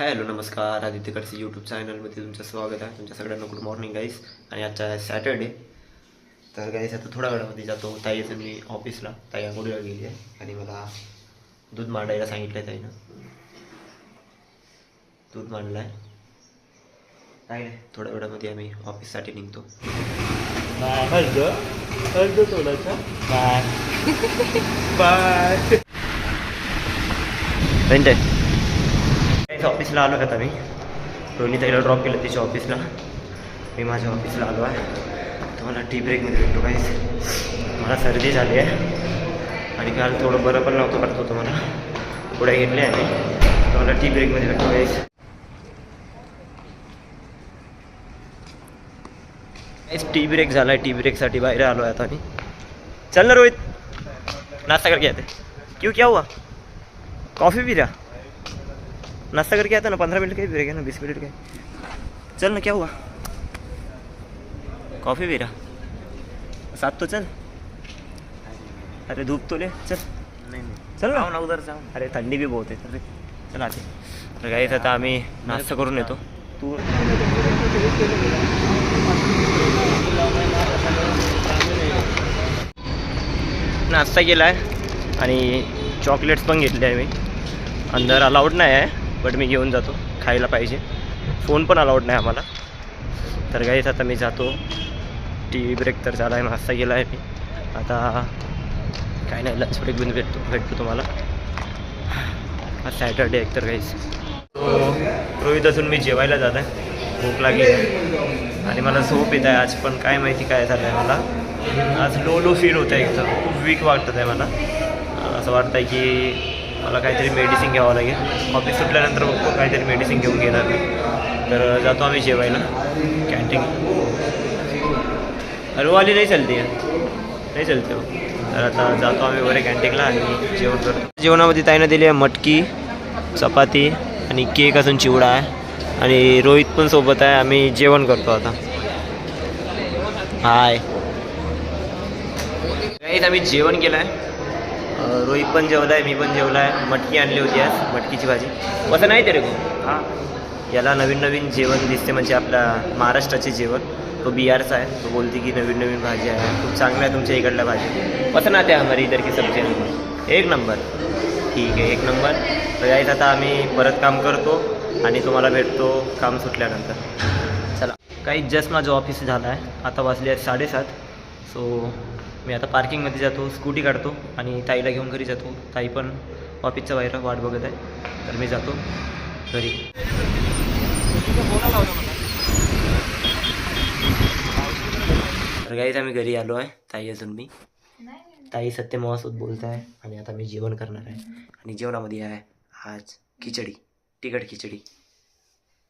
Hi hello नमस्कार. आदित्यकडचे YouTube चॅनलमध्ये तुमचं स्वागत आहे. तुमच्या सगळ्यांना गुड मॉर्निंग गाईस आणि आजचा सॅटर्डे तर गाईस आता थोड्या वेळामध्ये जातो. ताई येतो मी ऑफिसला ताई आंघोळीला गेली आहे. आणि मला दूध मांडायला सांगितलं आहे ताईनं. दूध मांडलं आहे काय नाही थोड्या वेळामध्ये आम्ही ऑफिससाठी निघतो. बाय. थोडासा बाय. बाय. ऑफिसला आलो आता मी रोहिणी ताईला ड्रॉप केलं तिच्या ऑफिसला मी माझ्या ऑफिसला आलो आहे. तुम्हाला टी ब्रेकमध्ये भेटतो काहीच मला सर्दी झाली आहे. आणि काल थोडं बरं पण नव्हतं करतो तुम्हाला. पुढे घेतले आहे तुम्हाला टी ब्रेकमध्ये भेटतो काहीच काहीच टी ब्रेक झाला आहे टी ब्रेकसाठी बाहेर आलो आहे आता मी. चल ना रोहित. नाश्ता करके आते. क्यों क्या हुआ? कॉफ़ी पी रहा? नाश्ता करके आता ना पंद्रह मिनट का ही ब्रेक है ना बीस मिनट का। चल ना क्या हुआ? कॉफ़ी पी रहा? साथ तो चल। अरे धूप तो ले चल। नाही नाही। चल ना। उधर जाऊ। अरे थंडी भी बहुत आहे अरे चल आते। तर काहीच आता आम्ही नाश्ता करून येतो। तू नाश्ता केला आहे आणि चॉकलेट्स पण घेतले आहे मी. अंदर अलाउड नाही आहे. बट मी घेऊन जातो. खायला पाहिजे. फोन पण अलाउड नाही आम्हाला. तर काहीच आता मी जातो. टी व्ही ब्रेक तर झाला आहे नाश्ता गेला आहे मी. आता काय नाही लंच ब्रेक बिन भेटतो भेटतो तुम्हाला. आज सॅटरडे एक तर काहीच रोहित असून मी जेवायला जात आहे. भूक लागली. आहे आणि मला झोप येत आहे आज पण काय माहिती काय झालं आहे मला. आज लो लो फील होतं आहे एकदम. खूप वीक वाटत आहे मला. असं वाटतं आहे की मला काहीतरी मेडिसिन घ्यावं लागेल. ऑफिस सुटल्यानंतर बघतो काहीतरी मेडिसिन घेऊन घेणार मी. तर जातो आम्ही जेवायला. कॅन्टीन अरे वाली नाही चालते नाही चलते हो. तर आता जातो आम्ही वगैरे कॅन्टीनला आणि जेवण करतो. जेवणामध्ये ताईनं दिली आहे मटकी चपाती आणि केक असून चिवडा आहे. आणि रोहित पण सोबत आहे. आम्ही जेवण करतो आता. हाय आम्ही जेवण केलं आहे रोहित पण जेवला आहे मी पण जेवला आहे मटकी आणली होती आज मटकीची भाजी. असं नाही तरी गो हां. याला नवीन नवीन जेवण दिसते म्हणजे आपल्या महाराष्ट्राचे जेवण. तो बिहारचा आहे तो बोलते की नवीन नवीन भाजी आहे. खूप चांगलं आहे तुमच्या इकडल्या भाजी पसंत आते हमारी इधर की सब्जी आहे एक नंबर. ठीक आहे एक नंबर. तर यायच आता आम्ही परत काम करतो आणि तुम्हाला भेटतो काम सुटल्यानंतर. चला. काही जस्ट माझं ऑफिस झालं आहे आता वाजले आहेत साडेसात. सो मी आता पार्किंगमध्ये जातो स्कूटी काढतो आणि ताईला घेऊन घरी जातो. ताई पण ऑफिसच्या बाहेर वाट बघत आहे. तर मी जातो घरी. तर गाईच आम्ही घरी आलो आहे. ताई अजून मी. ताई सत्यमावासोबत बोलत आहे आणि आता मी जेवण करणार आहे. आणि जेवणामध्ये आहे आज खिचडी तिखट खिचडी.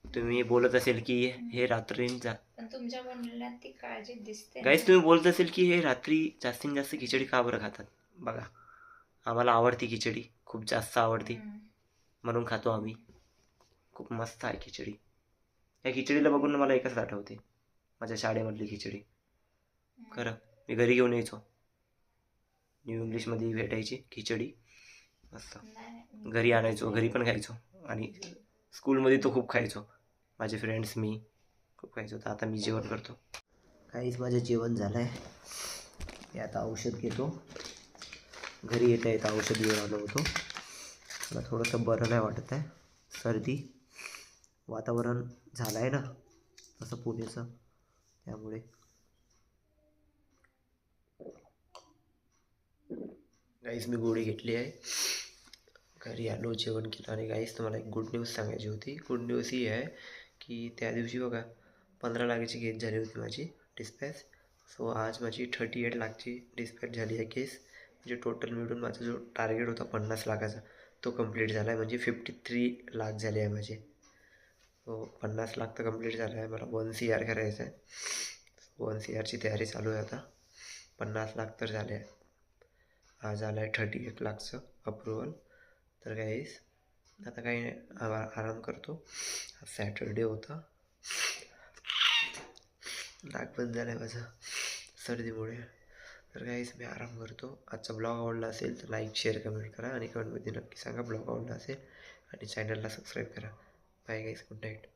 तुम्ही बोलत असेल की हे रात्रींचा तुमच्या बनवण्यात ती काळजी दिसते गाईज तुम्ही बोलत असेल की हे रात्री जास्तीत जास्त खिचडी का बरं खातात? बघा. आम्हाला आवडती खिचडी. खूप जास्त आवडती. म्हणून खातो आम्ही. खूप मस्त आहे खिचडी. या खिचडीला बघून मला एकच आठवते. माझ्या शाळेमधली खिचडी. खरं. मी घरी घेऊन यायचो. न्यू इंग्लिशमध्ये भेटायची खिचडी. मस्त. घरी आणायचो. घरी पण खायचो. आणि स्कूलमध्ये तो खूप खायचो. माझे फ्रेंड्स मी. खूप काहीच होतं आता मी जेवण करतो. काहीच माझं जेवण झालं आहे मी आता औषध घेतो. घरी येता येता औषध घेऊन आलो होतो. मला थोडंसं बरं नाही वाटत आहे. सर्दी वातावरण झालं आहे ना तसं पुण्याचं. त्यामुळे. गाईस मी गोळी घेतली आहे. घरी आलो जेवण केलं आणि गाईस तुम्हाला एक गुड न्यूज सांगायची होती. गुड न्यूज ही आहे की त्या दिवशी बघा पंधरा लाखाची केस झाली होती माझी डिस्पॅच सो आज माझी थर्टी एट लाखची डिस्पॅच झाली आहे केस म्हणजे टोटल मिळून माझा जो टार्गेट होता पन्नास लाखाचा तो कंप्लीट झाला आहे. म्हणजे फिफ्टी थ्री लाख झाले आहे माझे. सो पन्नास लाख तर कंप्लीट झाला आहे. मला वन सी आर करायचं आहे. वन सी आरची तयारी चालू आहे आता. पन्नास लाख तर झाले आहे. आज झालं आहे थर्टी एट लाखचं अप्रुव्हल तर काहीच आता काही नाही आराम करतो. सॅटरडे होता. नाक बंद झालं आहे माझं. सर्दीमुळे. तर काहीच मी आराम करतो. आजचा ब्लॉग आवडला असेल तर लाईक शेअर कमेंट करा आणि कमेंटमध्ये नक्की सांगा ब्लॉग आवडला असेल. आणि चॅनलला सबस्क्राईब करा. Bye guys good night